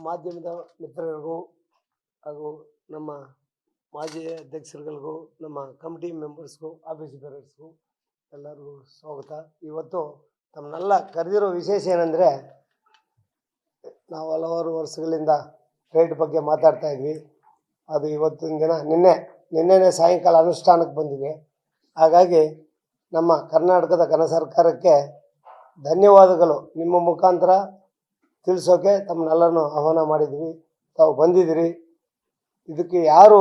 ಮಾಧ್ಯಮದ ಮಿತ್ರರಿಗೂ ಹಾಗೂ ನಮ್ಮ ಮಾಜಿ ಅಧ್ಯಕ್ಷರುಗಳಿಗೂ, ನಮ್ಮ ಕಮಿಟಿ ಮೆಂಬರ್ಸ್ಗೂ, ಆಫೀಸ್ ಬೇರರ್ಸ್ಗೂ ಎಲ್ಲರಿಗೂ ಸ್ವಾಗತ. ಇವತ್ತು ತಮ್ಮನ್ನೆಲ್ಲ ಕರೆದಿರೋ ವಿಶೇಷ ಏನಂದರೆ, ನಾವು ಹಲವಾರು ವರ್ಷಗಳಿಂದ ರೇಟ್ ಬಗ್ಗೆ ಮಾತಾಡ್ತಾ ಇದ್ವಿ. ಅದು ಇವತ್ತಿನ ದಿನ, ನಿನ್ನೆ, ನಿನ್ನೆನೇ ಸಾಯಂಕಾಲ ಅನುಷ್ಠಾನಕ್ಕೆ ಬಂದಿದೆ. ಹಾಗಾಗಿ ನಮ್ಮ ಕರ್ನಾಟಕದ ಘನ ಸರ್ಕಾರಕ್ಕೆ ಧನ್ಯವಾದಗಳು. ನಿಮ್ಮ ಮುಖಾಂತರ ತಿಳಿಸೋಕೆ ತಮ್ಮನ್ನೆಲ್ಲರನ್ನು ಆಹ್ವಾನ ಮಾಡಿದ್ವಿ. ತಾವು ಬಂದಿದ್ದೀರಿ. ಇದಕ್ಕೆ ಯಾರು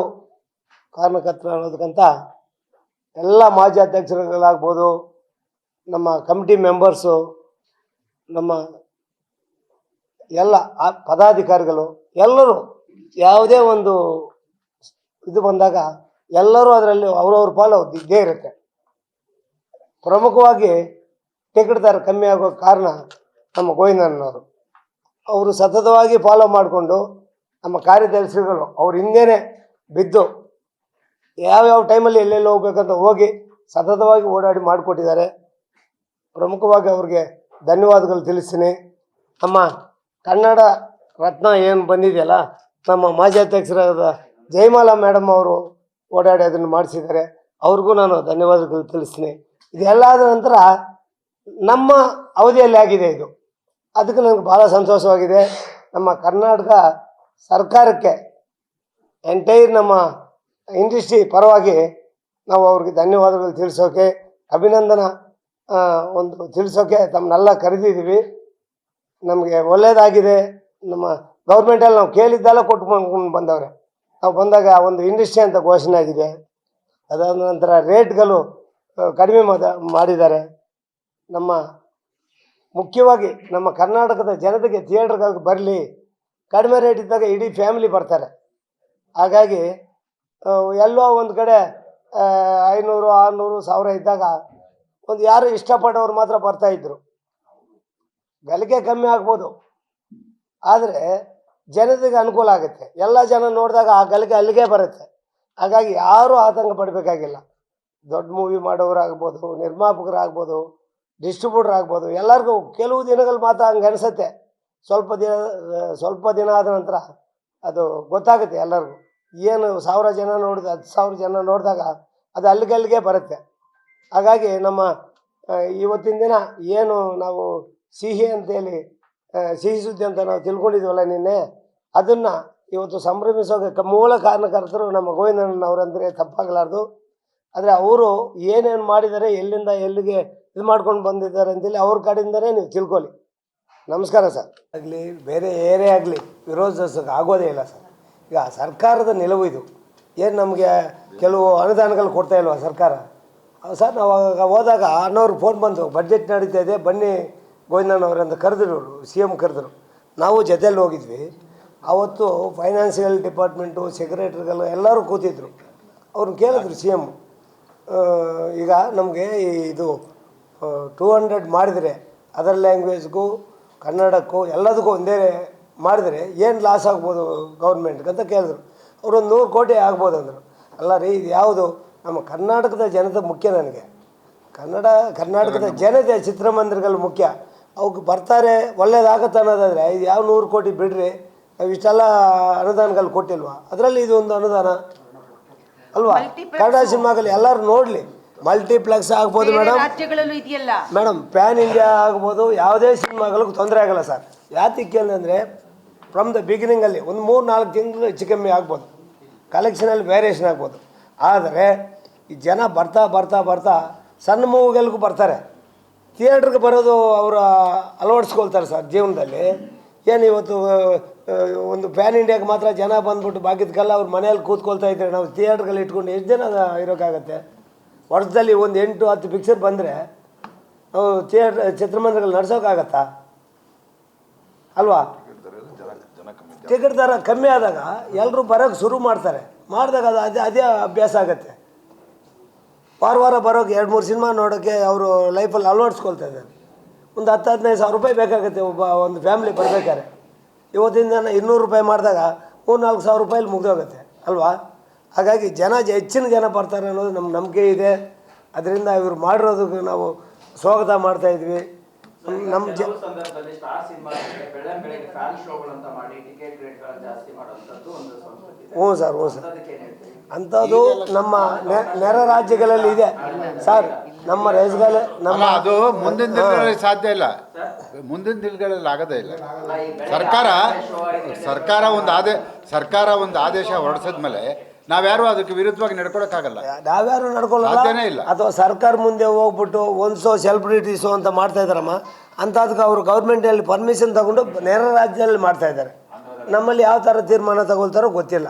ಕಾರಣಕರ್ತರು ಅನ್ನೋದಕ್ಕಂತ ಎಲ್ಲ ಮಾಜಿ ಅಧ್ಯಕ್ಷರುಗಳಾಗ್ಬೋದು, ನಮ್ಮ ಕಮಿಟಿ ಮೆಂಬರ್ಸು, ನಮ್ಮ ಎಲ್ಲ ಪದಾಧಿಕಾರಿಗಳು, ಎಲ್ಲರೂ ಯಾವುದೇ ಒಂದು ಇದು ಬಂದಾಗ ಎಲ್ಲರೂ ಅದರಲ್ಲಿ ಅವ್ರವ್ರ ಪಾಲು ಇದ್ದೇ ಇರುತ್ತೆ. ಪ್ರಮುಖವಾಗಿ ಟಿಕೆಟ್ ದರ ಕಮ್ಮಿ ಆಗೋ ಕಾರಣ ನಮ್ಮ ಗೋವಿಂದಣ್ಣನವರು. ಅವರು ಸತತವಾಗಿ ಫಾಲೋ ಮಾಡಿಕೊಂಡು ನಮ್ಮ ಕಾರ್ಯದರ್ಶಿಗಳು ಅವ್ರ ಹಿಂದೆನೇ ಬಿದ್ದು ಯಾವ್ಯಾವ ಟೈಮಲ್ಲಿ ಎಲ್ಲೆಲ್ಲಿ ಹೋಗ್ಬೇಕಂತ ಹೋಗಿ ಸತತವಾಗಿ ಓಡಾಡಿ ಮಾಡಿಕೊಟ್ಟಿದ್ದಾರೆ. ಪ್ರಮುಖವಾಗಿ ಅವ್ರಿಗೆ ಧನ್ಯವಾದಗಳು ತಿಳಿಸ್ತೀನಿ. ನಮ್ಮ ಕನ್ನಡ ರತ್ನ ಏನು ಬಂದಿದೆಯಲ್ಲ, ನಮ್ಮ ಮಾಜಿ ಅಧ್ಯಕ್ಷರಾದ ಜಯಮಾಲಾ ಮೇಡಮ್ ಅವರು ಓಡಾಡಿ ಅದನ್ನು ಮಾಡಿಸಿದ್ದಾರೆ. ಅವ್ರಿಗೂ ನಾನು ಧನ್ಯವಾದಗಳು ತಿಳಿಸ್ತೀನಿ. ಇದೆಲ್ಲ ಆದ ನಂತರ ನಮ್ಮ ಅವಧಿಯಲ್ಲಿ ಆಗಿದೆ ಇದು. ಅದಕ್ಕೆ ನನಗೆ ಭಾಳ ಸಂತೋಷವಾಗಿದೆ. ನಮ್ಮ ಕರ್ನಾಟಕ ಸರ್ಕಾರಕ್ಕೆ ಎಂಟೈರ್ ನಮ್ಮ ಇಂಡಸ್ಟ್ರಿ ಪರವಾಗಿ ನಾವು ಅವ್ರಿಗೆ ಧನ್ಯವಾದಗಳು ತಿಳಿಸೋಕೆ, ಅಭಿನಂದನ ಒಂದು ತಿಳಿಸೋಕೆ ತಮ್ಮನ್ನೆಲ್ಲ ಕರೆದಿದ್ದೀವಿ. ನಮಗೆ ಒಳ್ಳೆಯದಾಗಿದೆ ನಮ್ಮ ಗೌರ್ಮೆಂಟಲ್ಲಿ ನಾವು ಕೇಳಿದ್ದೆಲ್ಲ ಕೊಟ್ಟು ಬಂದವ್ರೆ. ನಾವು ಬಂದಾಗ ಒಂದು ಇಂಡಸ್ಟ್ರಿ ಅಂತ ಘೋಷಣೆ ಆಗಿದೆ. ಅದಾದ ನಂತರ ರೇಟ್ಗಳು ಕಡಿಮೆ ಮಾಡಿದ್ದಾರೆ. ನಮ್ಮ ಮುಖ್ಯವಾಗಿ ನಮ್ಮ ಕರ್ನಾಟಕದ ಜನತೆಗೆ ಥಿಯೇಟ್ರ್ಗಳಿಗೆ ಬರಲಿ, ಕಡಿಮೆ ರೇಟ್ ಇದ್ದಾಗ ಇಡೀ ಫ್ಯಾಮಿಲಿ ಬರ್ತಾರೆ. ಹಾಗಾಗಿ ಎಲ್ಲೋ ಒಂದು ಕಡೆ ಐನೂರು, ಆರುನೂರು ಸಾವಿರ ಇದ್ದಾಗ ಒಂದು ಯಾರು ಇಷ್ಟಪಟ್ಟವ್ರು ಮಾತ್ರ ಬರ್ತಾಯಿದ್ರು ಗಲಿಕೆ ಕಮ್ಮಿ ಆಗ್ಬೋದು. ಆದರೆ ಜನತೆಗೆ ಅನುಕೂಲ ಆಗುತ್ತೆ. ಎಲ್ಲ ಜನ ನೋಡಿದಾಗ ಆ ಗಲಿಕೆ ಅಲ್ಲಿಗೆ ಬರುತ್ತೆ. ಹಾಗಾಗಿ ಯಾರೂ ಆತಂಕ ಪಡಬೇಕಾಗಿಲ್ಲ. ದೊಡ್ಡ ಮೂವಿ ಮಾಡೋರಾಗ್ಬೋದು ನಿರ್ಮಾಪಕರಾಗ್ಬೋದು ಡಿಸ್ಟ್ರಿಬ್ಯೂಟರ್ ಆಗ್ಬೋದು. ಎಲ್ಲರಿಗೂ ಕೆಲವು ದಿನಗಳು ಮಾತ್ರ ಹಂಗೆ ಅನಿಸುತ್ತೆ. ಸ್ವಲ್ಪ ದಿನ ಸ್ವಲ್ಪ ದಿನ ಆದ ನಂತರ ಅದು ಗೊತ್ತಾಗುತ್ತೆ ಎಲ್ಲರಿಗೂ. ಏನು ಸಾವಿರ ಜನ ನೋಡಿದ, ಹತ್ತು ಸಾವಿರ ಜನ ನೋಡಿದಾಗ ಅದು ಅಲ್ಲಿಗಲ್ಲಿಗೆ ಬರುತ್ತೆ. ಹಾಗಾಗಿ ನಮ್ಮ ಇವತ್ತಿನ ದಿನ ಏನು ನಾವು ಸಿಹಿ ಅಂತೇಳಿ ಸಿಹಿ ಸುದ್ದಿ ಅಂತ ನಾವು ತಿಳ್ಕೊಂಡಿದ್ವಲ್ಲ ನಿನ್ನೆ, ಅದನ್ನು ಇವತ್ತು ಸಂಭ್ರಮಿಸೋಕೆ ಮೂಲ ಕಾರಣಕರ್ತರು ನಮ್ಮ ಗೋವಿಂದಣ್ಣನವರಂದರೆ ತಪ್ಪಾಗಲಾರ್ದು. ಆದರೆ ಅವರು ಏನೇನು ಮಾಡಿದ್ದಾರೆ ಎಲ್ಲಿಂದ ಎಲ್ಲಿಗೆ ಇದು ಮಾಡ್ಕೊಂಡು ಬಂದಿದ್ದಾರೆ ಅಂತೇಳಿ ಅವ್ರ ಕಡೆಯಿಂದನೇ ನೀವು ತಿಳ್ಕೊಳ್ಳಿ. ನಮಸ್ಕಾರ ಸರ್. ಆಗಲಿ, ಬೇರೆ ಏರೇ ಆಗಲಿ ವಿರೋಧಿಸೋಕೆ ಆಗೋದೇ ಇಲ್ಲ ಸರ್. ಈಗ ಸರ್ಕಾರದ ನಿಲುವು ಇದು. ಏನು ನಮಗೆ ಕೆಲವು ಅನುದಾನಗಳು ಕೊಡ್ತಾ ಇಲ್ವಾ ಸರ್ಕಾರ? ಸರ್, ನಾವು ಆವಾಗ ಹೋದಾಗ ಅನ್ನೋರು ಫೋನ್ ಬಂತು ಬಜೆಟ್ ನಡೀತಾ ಇದೆ, ಬನ್ನಿ ಗೋವಿಂದಣ್ಣವ್ರಂತ ಕರೆದ್ರು ಸಿ ಎಂ ಕರೆದ್ರು. ನಾವು ಜೊತೆಯಲ್ಲಿ ಹೋಗಿದ್ವಿ. ಆವತ್ತು ಫೈನಾನ್ಸಿಯಲ್ ಡಿಪಾರ್ಟ್ಮೆಂಟು ಸೆಕ್ರೆಟ್ರಿಗಳು ಎಲ್ಲರೂ ಕೂತಿದ್ರು. ಅವ್ರನ್ನ ಕೇಳಿದ್ರು ಸಿ ಎಂ ಈಗ ನಮಗೆ ಇದು ಟೂ ಹಂಡ್ರೆಡ್ ಮಾಡಿದರೆ ಅದರ್ ಲ್ಯಾಂಗ್ವೇಜ್ಗೂ ಕನ್ನಡಕ್ಕೂ ಎಲ್ಲದಕ್ಕೂ ಒಂದೇ ಮಾಡಿದರೆ ಏನು ಲಾಸ್ ಆಗ್ಬೋದು ಗೌರ್ಮೆಂಟ್ಗೆ ಅಂತ ಕೇಳಿದ್ರು. ಅವರು ಒಂದು ನೂರು ಕೋಟಿ ಆಗ್ಬೋದು ಅಂದರು. ಅಲ್ಲ ರೀ ಇದು ಯಾವುದು? ನಮ್ಮ ಕರ್ನಾಟಕದ ಜನತೆ ಮುಖ್ಯ ನನಗೆ. ಕನ್ನಡ ಕರ್ನಾಟಕದ ಜನತೆ ಚಿತ್ರಮಂದಿರಗಳು ಮುಖ್ಯ. ಅವಕ್ಕೆ ಬರ್ತಾರೆ ಒಳ್ಳೇದಾಗತ್ತೆ ಅನ್ನೋದಾದರೆ ಇದು ಯಾವ ನೂರು ಕೋಟಿ ಬಿಡ್ರಿ ನಾವು ಇಷ್ಟೆಲ್ಲ ಅನುದಾನಗಳು ಕೊಟ್ಟಿಲ್ವಾ? ಅದರಲ್ಲಿ ಇದು ಒಂದು ಅನುದಾನ. ಅಲ್ವಾ? ಕನ್ನಡ ಸಿನಿಮಾಗಳು ಎಲ್ಲರೂ ನೋಡಲಿ. ಮಲ್ಟಿಪ್ಲೆಕ್ಸ್ ಆಗ್ಬೋದು ಬೇರೆ ಮೇಡಮ್ ರಾಜ್ಯಗಳಲ್ಲೂ ಇದೆಯಲ್ಲ. ಮೇಡಮ್ ಪ್ಯಾನ್ ಇಂಡಿಯಾ ಆಗ್ಬೋದು ಯಾವುದೇ ಸಿನಿಮಾಗಳಿಗೂ ತೊಂದರೆ ಆಗಲ್ಲ ಸರ್. ಯಾತಕ್ಕೆ ಅಂದರೆ ಫ್ರಮ್ ದ ಬಿಗಿನಿಂಗಲ್ಲಿ ಒಂದು ಮೂರು ನಾಲ್ಕು ತಿಂಗಳು ಹೆಚ್ಚು ಕಮ್ಮಿ ಆಗ್ಬೋದು. ಕಲೆಕ್ಷನಲ್ಲಿ ವೇರಿಯೇಷನ್ ಆಗ್ಬೋದು. ಆದರೆ ಈ ಜನ ಬರ್ತಾ ಬರ್ತಾ ಬರ್ತಾ ಸಣ್ಣ ಮೂವಿಗಳಿಗೂ ಬರ್ತಾರೆ. ಥಿಯೇಟ್ರಿಗೆ ಬರೋದು ಅವರು ಅಳವಡಿಸ್ಕೊಳ್ತಾರೆ ಸರ್ ಜೀವನದಲ್ಲಿ. ಏನು ಇವತ್ತು ಆ, ಒಂದು ಪ್ಯಾನ್ ಇಂಡಿಯಾಗೆ ಮಾತ್ರ ಜನ ಬಂದ್ಬಿಟ್ಟು ಬಾಕಿದ್ಕಲ್ಲ ಅವ್ರ ಮನೆಯಲ್ಲಿ ಕೂತ್ಕೊಳ್ತಾ ಇದ್ದಾರೆ ನಾವು ಥಿಯೇಟ್ರಲ್ಲಿ ಇಟ್ಕೊಂಡು ಎಷ್ಟು ಜನ ಇರೋಕ್ಕಾಗತ್ತೆ? ವರ್ಷದಲ್ಲಿ ಒಂದು ಎಂಟು ಹತ್ತು ಪಿಕ್ಚರ್ ಬಂದರೆ ನಾವು ಥಿಯೇಟ್ರ್ ಚಿತ್ರಮಂದಿರಗಳು ನಡೆಸೋಕ್ಕಾಗತ್ತಾ ಅಲ್ವಾ? ಟಿಕೆಟ್ ದರ ಕಮ್ಮಿ ಆದಾಗ ಎಲ್ಲರೂ ಬರೋಕ್ಕೆ ಶುರು ಮಾಡ್ತಾರೆ. ಮಾಡಿದಾಗ ಅದು ಅದೇ ಅದೇ ಅಭ್ಯಾಸ ಆಗುತ್ತೆ. ವಾರ ವಾರ ಬರೋಕ್ಕೆ ಎರಡು ಮೂರು ಸಿನಿಮಾ ನೋಡೋಕ್ಕೆ ಅವರು ಲೈಫಲ್ಲಿ ಅಳವಡಿಸ್ಕೊಳ್ತಾ ಇದ್ದಾರೆ. ಒಂದು ಹತ್ತು, ಹದಿನೈದು ಸಾವಿರ ರೂಪಾಯಿ ಬೇಕಾಗುತ್ತೆ ಒಬ್ಬ ಒಂದು ಫ್ಯಾಮಿಲಿ ಬರಬೇಕಾದ್ರೆ. ಇವತ್ತಿನ ಇನ್ನೂರು ರೂಪಾಯಿ ಮಾಡಿದಾಗ ಮೂರು ನಾಲ್ಕು ಸಾವಿರ ರೂಪಾಯಲ್ಲಿ ಮುಗಿದೋಗುತ್ತೆ. ಅಲ್ವಾ? ಹಾಗಾಗಿ ಜನ ಜ- ಹೆಚ್ಚಿನ ಜನ ಬರ್ತಾರೆ ಅನ್ನೋದು ನಮ್ಮ ನಂಬಿಕೆ ಇದೆ. ಅದರಿಂದ ಇವರು ಮಾಡಿರೋದಕ್ಕೆ ನಾವು ಸ್ವಾಗತ ಮಾಡ್ತಾಯಿದ್ವಿ ನಮ್ಮ ಜ ಸಂದರ್ಭದಲ್ಲಿ ಸ್ಟಾರ್ ಸಿನಿಮಾ ಬೆಳ್ಳಂ ಬೆಳಗ್ಗೆ ಫ್ಯಾನ್ ಶೋಗಳು ಅಂತ ಮಾಡಿ ಟಿಕೆಟ್ ರೇಟ್ಗಳು ಜಾಸ್ತಿ ಮಾಡುವಂಥದ್ದು ಒಂದು ಸಂಸ್ಕೃತಿ ಇದೆ. ಹ್ಞೂ ಸರ್ ಹ್ಞೂ ಸರ್. ಅಂಥದ್ದು ನಮ್ಮ ನೆರ ನೆರೆ ರಾಜ್ಯಗಳಲ್ಲಿ ಇದೆ. ಸರ್ ನಮ್ಮ ರೈಸ್ಗಳ ನಮ್ಮ ಅಲ್ಲ ಅದು ಮುಂದಿನ ದಿನಗಳಲ್ಲಿ ಸಾಧ್ಯ ಇಲ್ಲ. ಮುಂದಿನ ದಿನಗಳಲ್ಲಿ ಆಗೋದೇ ಇಲ್ಲ. ಸರ್ಕಾರ ಸರ್ಕಾರ ಒಂದು ಆದೇ ಸರ್ಕಾರ ಒಂದು ಆದೇಶ ಹೊರಡಿಸಿದ್ಮೇಲೆ ನಾವ್ಯಾರು ಅದಕ್ಕೆ ವಿರುದ್ಧವಾಗಿ ನಡ್ಕೊಳಕ್ಕಾಗಲ್ಲ. ನಾವ್ಯಾರು ಸಾಧ್ಯನೇ ಇಲ್ಲ. ಅಥವಾ ಸರ್ಕಾರ ಮುಂದೆ ಹೋಗ್ಬಿಟ್ಟು ಒಂದ್ಸೋ ಸೆಲೆಬ್ರಿಟೀಸು ಅಂತ ಮಾಡ್ತಾ ಇದಾರಮ್ಮ ಅಂತದಕ್ಕೆ ಅವರು ಗೌರ್ಮೆಂಟಲ್ಲಿ ಪರ್ಮಿಷನ್ ತಗೊಂಡು ನೆರೆ ರಾಜ್ಯದಲ್ಲಿ ಮಾಡ್ತಾ ಇದ್ದಾರೆ. ನಮ್ಮಲ್ಲಿ ಯಾವ ಥರ ತೀರ್ಮಾನ ತಗೊಳ್ತಾರೋ ಗೊತ್ತಿಲ್ಲ.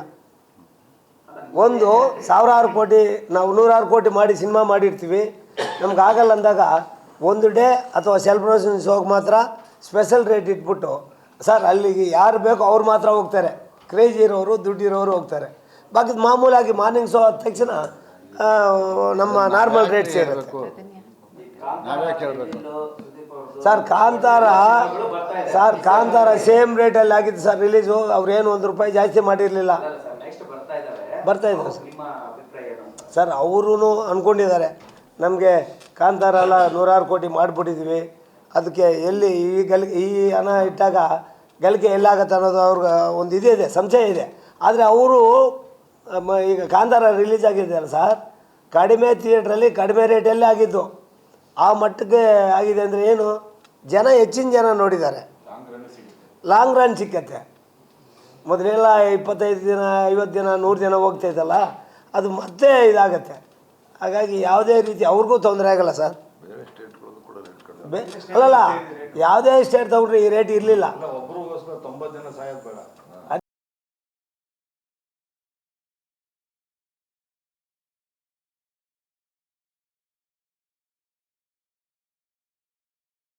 ಒಂದು ಸಾವಿರಾರು ಕೋಟಿ ನಾವು ನೂರಾರು ಕೋಟಿ ಮಾಡಿ ಸಿನಿಮಾ ಮಾಡಿರ್ತೀವಿ. ನಮ್ಗೆ ಆಗಲ್ಲ ಅಂದಾಗ ಒಂದು ಡೇ ಅಥವಾ ಸೆಲೆಬ್ರೇಷನ್ ಶೋಗೆ ಮಾತ್ರ ಸ್ಪೆಷಲ್ ರೇಟ್ ಇಟ್ಬಿಟ್ಟು ಸರ್ ಅಲ್ಲಿಗೆ ಯಾರು ಬೇಕೋ ಅವ್ರು ಮಾತ್ರ ಹೋಗ್ತಾರೆ. ಕ್ರೇಜ್ ಇರೋರು ದುಡ್ಡಿರೋರು ಹೋಗ್ತಾರೆ. ಬಾಕಿ ಮಾಮೂಲಾಗಿ ಮಾರ್ನಿಂಗ್ ಶೋ ಆದ ತಕ್ಷಣ ನಮ್ಮ ನಾರ್ಮಲ್ ರೇಟ್ಸ್ ಸುದೀಪ್ ಅವ್ರದ್ದು sir Kantara sir Kantara same ರೇಟಲ್ಲಿ ಆಗಿತ್ತು ಸರ್ ರಿಲೀಸು ಅವ್ರೇನು ಒಂದು ರೂಪಾಯಿ ಜಾಸ್ತಿ ಮಾಡಿರಲಿಲ್ಲ. ಬರ್ತಾ ಇದ್ದಾರೆ ಸರ್ ಸರ್ ಅವರು ಅಂದ್ಕೊಂಡಿದ್ದಾರೆ ನಮಗೆ ಕಾಂತಾರ ಎಲ್ಲ ನೂರಾರು ಕೋಟಿ ಮಾಡಿಬಿಟ್ಟಿದ್ವಿ. ಅದಕ್ಕೆ ಎಲ್ಲಿ ಈ ಗಲ್ ಈ ಹಣ ಇಟ್ಟಾಗ ಗಳಿಕೆ ಎಲ್ಲಾಗತ್ತೆ ಅನ್ನೋದು ಅವ್ರಿಗೆ ಒಂದು ಇದೇ ಇದೆ ಸಂಶಯ ಇದೆ. ಆದರೆ ಅವರು ಈಗ ಕಾಂತಾರ ರಿಲೀಸ್ ಆಗಿದೆಯಲ್ಲ ಸರ್ ಕಡಿಮೆ ಥಿಯೇಟ್ರಲ್ಲಿ ಕಡಿಮೆ ರೇಟಲ್ಲೇ ಆಗಿದ್ದು. ಆ ಮಟ್ಟಕ್ಕೆ ಆಗಿದೆ ಅಂದರೆ ಏನು? ಜನ ಹೆಚ್ಚಿನ ಜನ ನೋಡಿದ್ದಾರೆ. ಲಾಂಗ್ ರನ್ ಸಿಕ್ಕತ್ತೆ. ಮೊದಲೆಲ್ಲ ಇಪ್ಪತ್ತೈದು ದಿನ ಐವತ್ತು ದಿನ ನೂರು ದಿನ ಹೋಗ್ತೈತಲ್ಲ ಅದು ಮತ್ತೆ ಇದಾಗತ್ತೆ. ಹಾಗಾಗಿ ಯಾವುದೇ ರೀತಿ ಅವ್ರಿಗೂ ತೊಂದರೆ ಆಗಲ್ಲ ಸರ್ ಬೆ- ಅಲ್ಲಲ್ಲ ಯಾವುದೇ ಸ್ಟೇಟ್ ತಗೊಂಡ್ರೆ ಈ ರೇಟ್ ಇರಲಿಲ್ಲ.